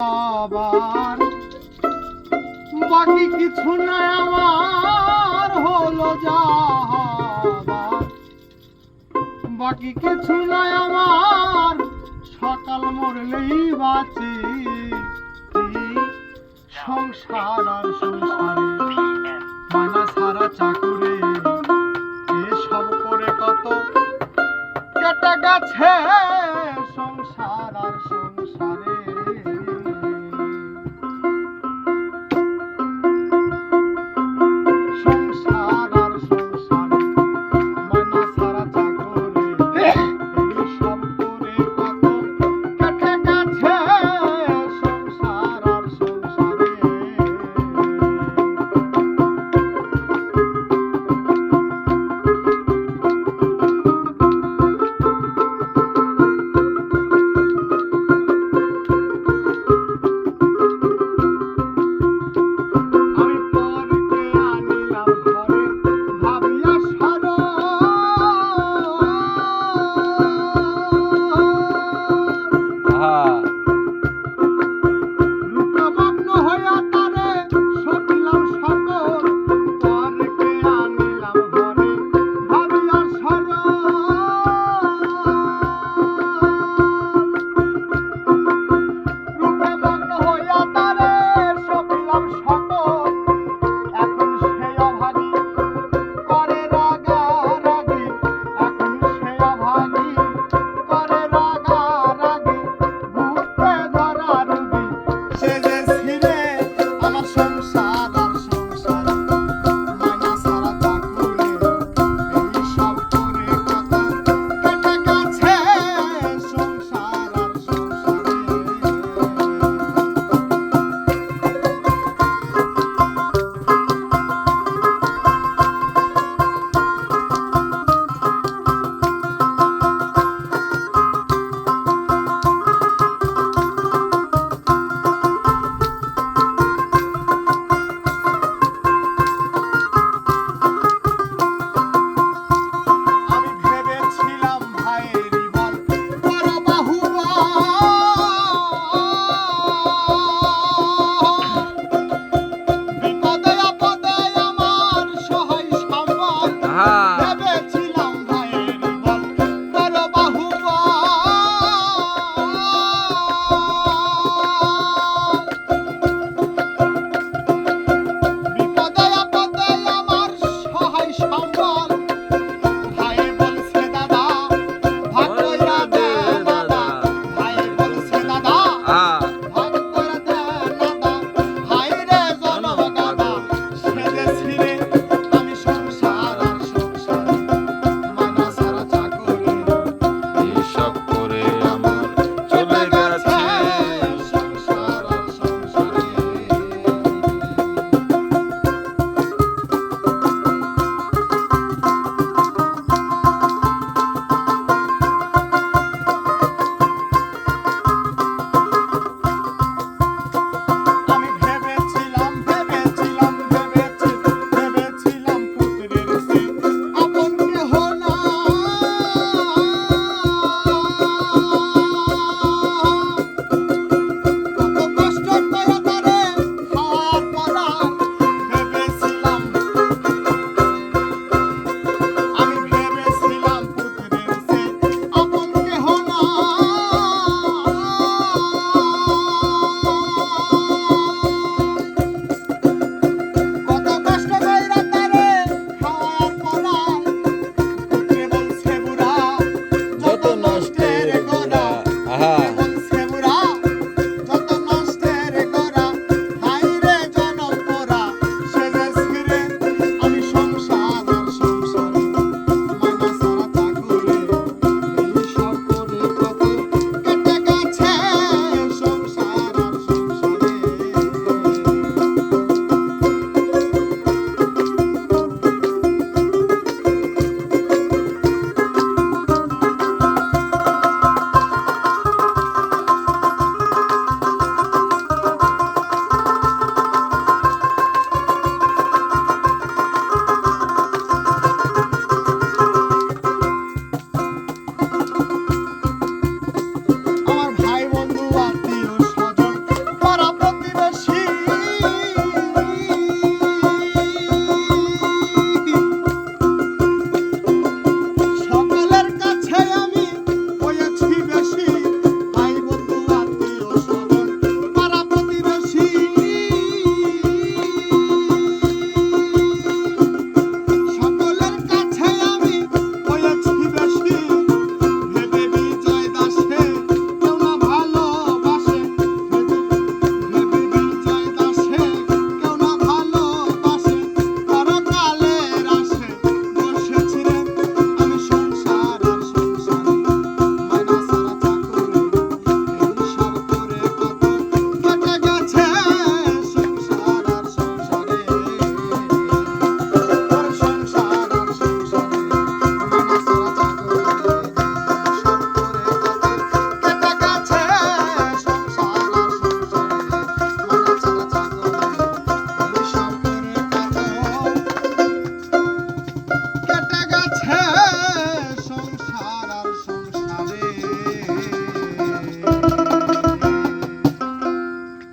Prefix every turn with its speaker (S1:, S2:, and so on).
S1: আবার। বাকি কিছু না আমার হলো যাবার বাকি কিছু না আমার, সকাল মরলেই বাঁচি। সংসার আর সংসারে মানা সারা চাকুরে। এসব করে কত কেটে গেছে